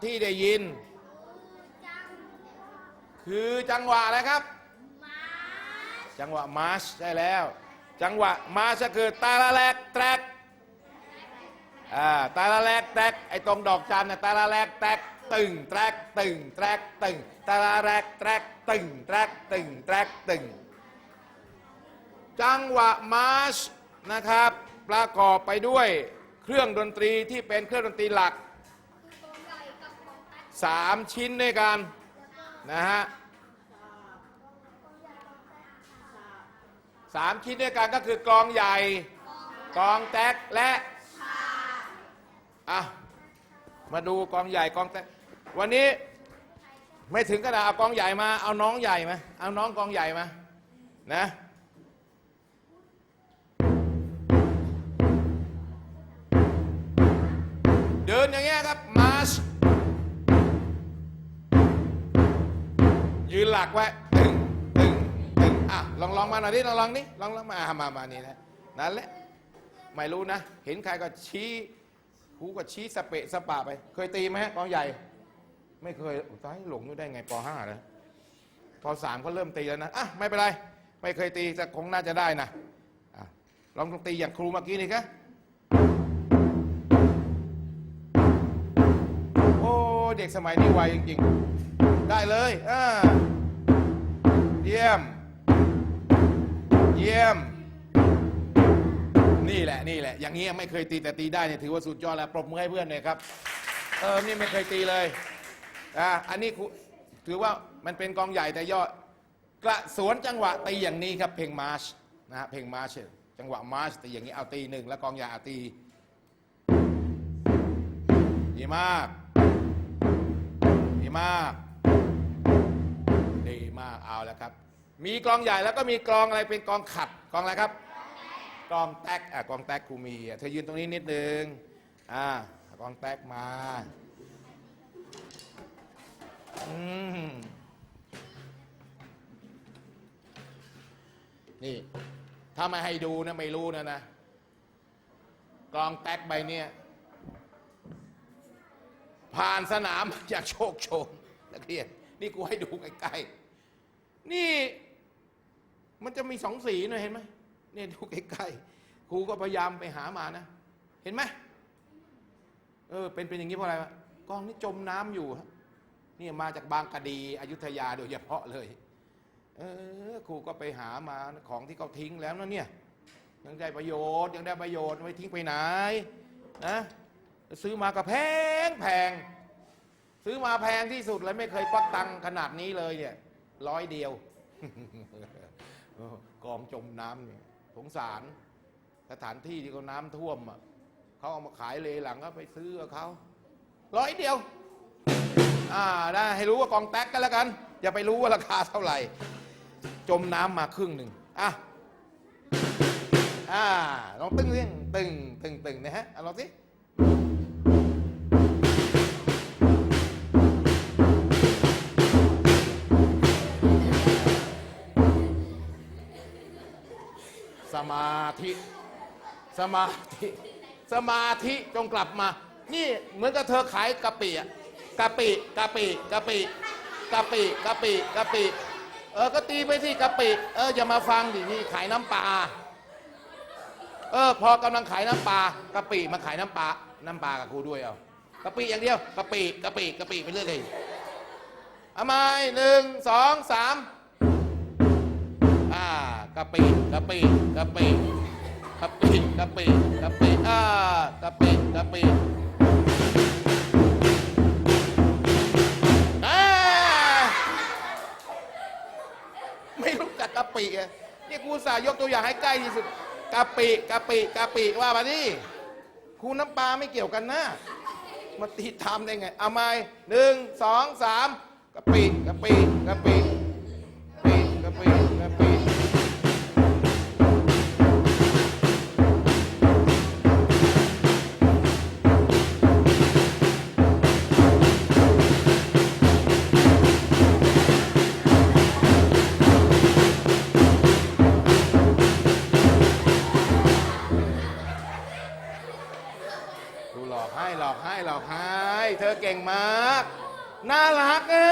ะที่ได้ยิน คือจังหวะอะไรครับ จังหวะมาร์ชได้แล้ว จังหวะมาร์ชก็คือตาละแลกแตรกอ่าตาละแลกแตรกไอ้ตรงดอกจันน่ะตาละแลกแตรกตึงแตรกตึงแตรกตึงตาละแลกแตรกตึงแตรกตึงแตรกตึง จังหวะมาร์ชนะครับ ประกอบไปด้วยเครื่องดนตรีที่เป็นเครื่องดนตรีหลัก สามชิ้นด้วยกันนะฮะสามชิ้นด้วยกันก็คือกลองใหญ่ กลองแตกและอะมาดูกลองใหญ่กลองแตกวันนี้ไม่ถึงขนาดเอากลองใหญ่มา เอาน้องใหญ่มาเอาน้องกลองใหญ่มานะเดินอย่างเงี้ยครับ ยืนหลักไว้ตึงตึงตึงอะลองลองมาหน่อยดิลองลองนี่ลองลองมามามานี่นะนั่นแหละไม่รู้นะ เห็นใครก็ชี้หูก็ชี้สเปะสปะไป เคยตีไหมฮะกองใหญ่ ไม่เคยอุ๊ยตายหลงอยู่ได้ไงป .5 เลยป .3 ก็เริ่มตีแล้วนะอะไม่เป็นไร ไม่เคยตีแต่คงน่าจะได้นะอะลองตีอย่างครูเมื่อกี้นี่ครับโอ้เด็กสมัยนี้ไวจริง ได้เลยอ่าเยี่ยม เยี่ยม นี่แหละนี่แหละ อย่างนี้ยไม่เคยตีแต่ตีได้เนี่ยถือว่าสุดยอดแล้วปรบมือให้เพื่อนหน่อยครับ เออนี่ไม่เคยตีเลยอ่าอันนี้ครูถือว่ามันเป็นกองใหญ่แต่ยอดกระสวนจังหวะตีอย่างนี้ครับเพลงมาร์ชนะฮะเพลงมาร์ชจังหวะมาร์ชตีอย่างนี้เอาตีหนึ่งแล้วกองใหญ่เอาตีดีมากดีมากดีมากเอา แล้วครับ มีกลองใหญ่แล้วก็มีกลองอะไรเป็นกลองขัดกลองอะไรครับ กลองแตกอะกลองแตกกูมีเธอยืนตรงนี้นิดนึงอ่ากลองแตกมาอืมนี่ ถ้าไม่ให้ดูนะไม่รู้นะนะกลองแตกใบเนี้ยผ่านสนามอยากโชคโชนนักเรียนนี่กูให้ดูใกล้ๆ นี่ มันจะมีสองสีหน่อยเห็นไหมเนี่ยดูใกล้ๆครูก็พยายามไปหามานะ เห็นไหมเออเป็นเป็นอย่างนี้เพราะอะไรวะกองนี่จมน้ำอยู่นี่มาจากบางกะดีอยุธยาโดยเฉพาะเลย เออครูก็ไปหามาของที่เขาทิ้งแล้วนะเนี่ยยังได้ประโยชน์ยังได้ประโยชน์ไม่ทิ้งไปไหนนะซื้อมาก็แพงแพง ซื้อมาแพงที่สุดเลยไม่เคยควักตังขนาดนี้เลยเนี่ย ร้อยเดียว กองจมน้ำเนี่ยสงสารสถานที่ที่เขาน้ำท่วมอะเขาเอามาขายเลยหลังก็ไปซื้อเขาร้อยเดียว อ่าได้ให้รู้ว่ากองแตกกันแล้วกัน อย่าไปรู้ว่าราคาเท่าไหร่ จมน้ำมาครึ่งหนึ่งอะอ่าลองตึ้งเรื่องตึงตึงตึงนะฮะลองสิ มาธิ สมาธิ สมาธิจงกลับมา นี่เหมือนกับเธอขายกะปิอะกะปิกะปิกะปิกะปิกะปิกะปิเออก็ตีไปสิกะปิเอออย่ามาฟังดินี่ขายน้ำปลาเออพอกำลังขายน้ำปลากะปิมาขายน้ำปลาน้ำปลากับครูด้วยเอากะปิอย่างเดียวกะปิกะปิกะปิไปเรื่อยเลยเอามาหนึ่งสองสามะปิกะปิกะปิกะปิกะปิกะปิอ่ากะปิกะปิอ่าไม่รู้จักกะปิอะนี่ครูสายยกตัวอย่างให้ใกล้ที่สุดกะปิกะปิกะปิว่ามาดิครูน้ำปลาไม่เกี่ยวกันนะมาตีทำได้ไงเอาไหมหนึ่งสองสามกะปิกะปิกะปิกะปิกะปิกะปิ ก่งมาก น่ารักอะ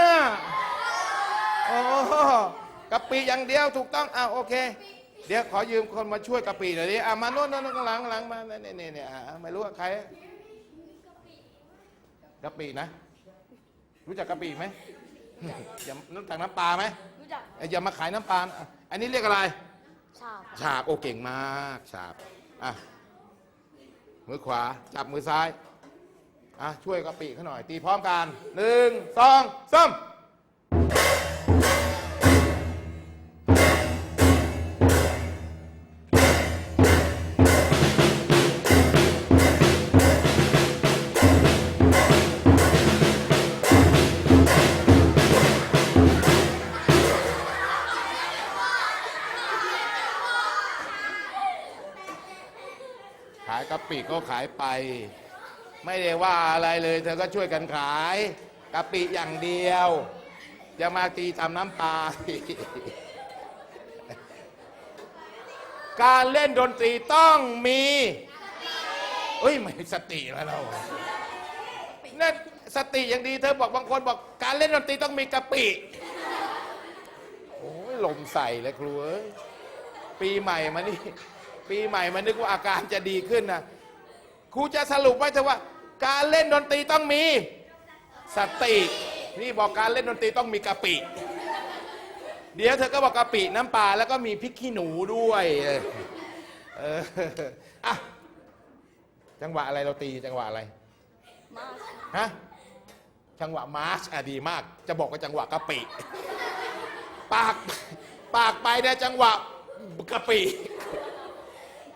โอ้กะปิอย่างเดียวถูกต้องอะโอเค เดี๋ยวขอยืมคนมาช่วยกะปิหน่อยดิอะมาโน่นโน่นข้างหลังข้างหลังมาเนี่ยเนี่ยเนี่ยอะไม่รู้ว่าใครกะปินะ รู้จักกะปิไหมอย่ารู้จักน้ำปลาไหมรู้จักเอ้ยอย่ามาขายน้ำปลาอะอันนี้เรียกอะไร ชาบฉาบโอเก่งมากฉาบอะมือขวา จับมือซ้าย อะช่วยกะปิเขาหน่อย ตีพร้อมกันหนึ่งสองสามขายกะปิก็ขายไป ไม่ได้ว่าอะไรเลย เธอก็ช่วยกันขายกะปิอย่างเดียวจะมาตีตำน้ำปลาการเล่นดนตรีต้องมีเอ้ยไม่สติแล้วเรานั่นสติอย่างดีเธอบอกบางคนบอกการเล่นดนตรีต้องมีกะปิโอ้ยลมใส่เลยครูเอ้ยปีใหม่มานี่ ปีใหม่มานึกว่าอาการจะดีขึ้นนะ ครูจะสรุปไว้เถอะว่า การเล่นดนตรีต้องมีสตินี่บอกการเล่นดนตรีต้องมีกะปิ เดี๋ยวเธอก็บอกกะปิน้ำปลาแล้วก็มีพริกขี้หนูด้วยเออเอออะจังหวะอะไรเราตีจังหวะอะไรมาสฮะจังหวะมาร์ชอะดีมาก จะบอกว่าจังหวะกะปิปากปากไปเนี่ยจังหวะกะปิ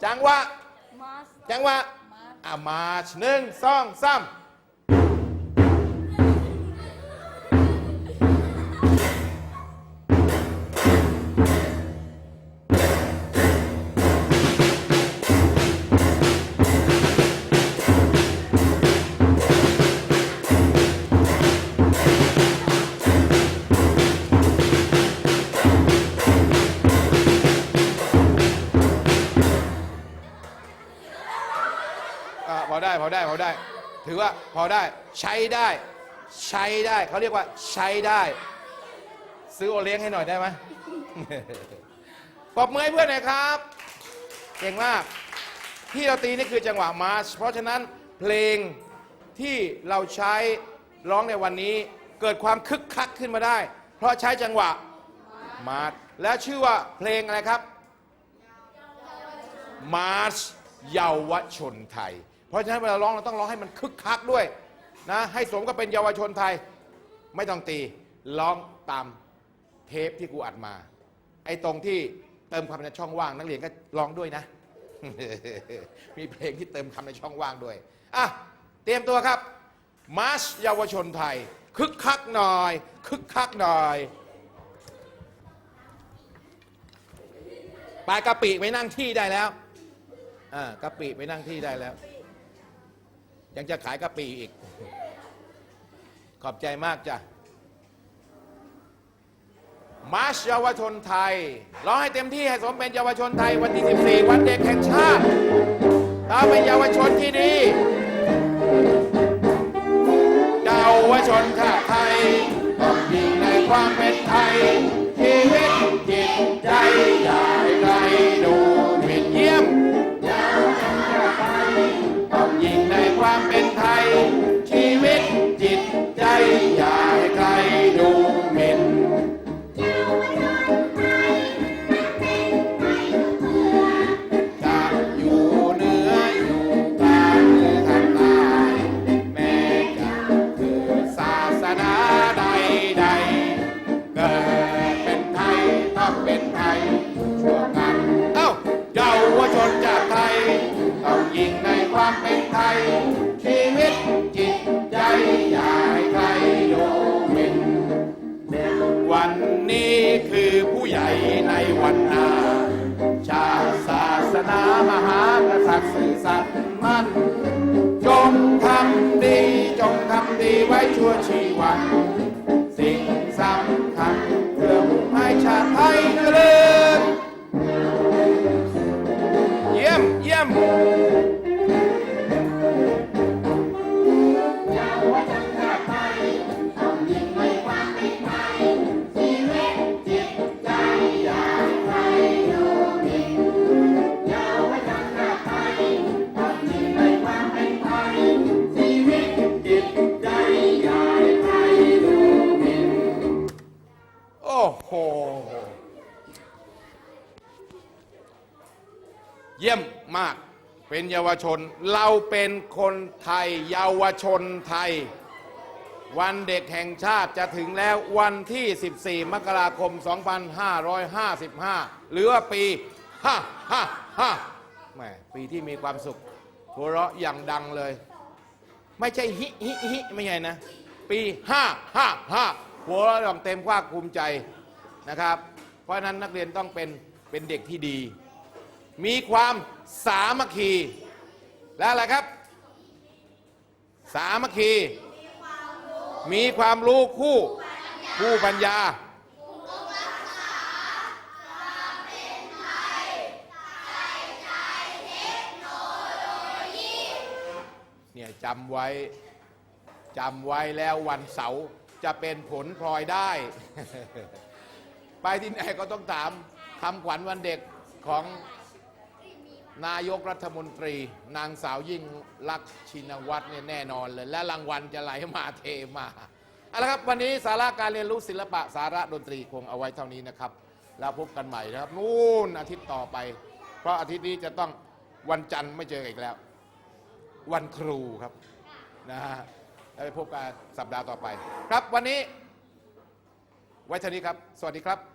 จังหวะมาสจังหวะ อามาชหนึ่งสองสาม ได้พอได้พอได้ ถือว่าพอได้ใช้ได้ ใช้ได้เขาเรียกว่าใช้ได้ ซื้อโอเลี้ยงให้หน่อยได้ไหมปรบมือให้เพื่อนหน่อยครับเก่งมาก ที่เราตีนี่คือจังหวะมาร์ชเพราะฉะนั้นเพลงที่เราใช้ร้องในวันนี้เกิดความคึกคักขึ้นมาได้ เพราะใช้จังหวะมาร์ชและชื่อว่าเพลงอะไรครับมาร์ชเยาวชนไทย เพราะฉะนั้นเวลาร้องเราต้องร้องให้มันคึกคักด้วยนะให้สมกับเป็นเยาวชนไทยไม่ต้องตีร้องตามเทปที่กูอัดมา ไอ้ตรงที่เติมคำในช่องว่าง นักเรียนก็ร้องด้วยนะ มีเพลงที่เติมคำในช่องว่างด้วยอะเตรียมตัวครับมาร์ชเยาวชนไทย คึกคักหน่อย คึกคักหน่อยปลายกะปิไปนั่งที่ได้แล้วอ่ากะปิไปนั่งที่ได้แล้ว ยังจะขายกะปิอีก ขอบใจมากจ้ะ มาร์ชเยาวชนไทย ร้องให้เต็มที่ให้สมเป็นเยาวชนไทย วันที่ 14 วันเด็กแห่งชาติเราเป็นเยาวชนที่ดีเยาวชนชาติไทยต้องยิ่งในความเป็นไทย เป็นเยาวชน เราเป็นคนไทย เยาวชนไทย วันเด็กแห่งชาติจะถึงแล้ววันที่ 14 มกราคม 2555 หรือว่าปีฮ่าฮ่าฮ่าแหมปีที่มีความสุขหัวเราะอย่างดังเลย ไม่ใช่ฮิฮิฮิไม่ใช่นะ ปีห้าห้าห้าหัวเราะอย่างเต็มภาคภูมิใจนะครับ เพราะฉะนั้นนักเรียนต้องเป็นเป็นเด็กที่ดี มีความสามัคคี และอะไรครับ สามัคคี มีความรู้คู่ คู่ปัญญา เนี่ยจำไว้จำไว้แล้ววันเสาร์จะเป็นผลพลอยได้ ไปที่ไหนก็ต้องถามคำขวัญวันเด็กของ นายกรัฐมนตรี นางสาวยิ่งลักษณ์ชินวัตรเนี่ยแน่นอนเลย และรางวัลจะไหลมาเทมาเอาละครับ วันนี้สาระการเรียนรู้ศิลปะสาระดนตรีคงเอาไว้เท่านี้นะครับ แล้วพบกันใหม่นะครับ นู่นอาทิตย์ต่อไป เพราะอาทิตย์นี้จะต้องวันจันทร์ไม่เจอกันอีกแล้ว วันครูครับนะฮะแล้วไปพบกันสัปดาห์ต่อไป ครับวันนี้ ไว้เท่านี้ครับ สวัสดีครับ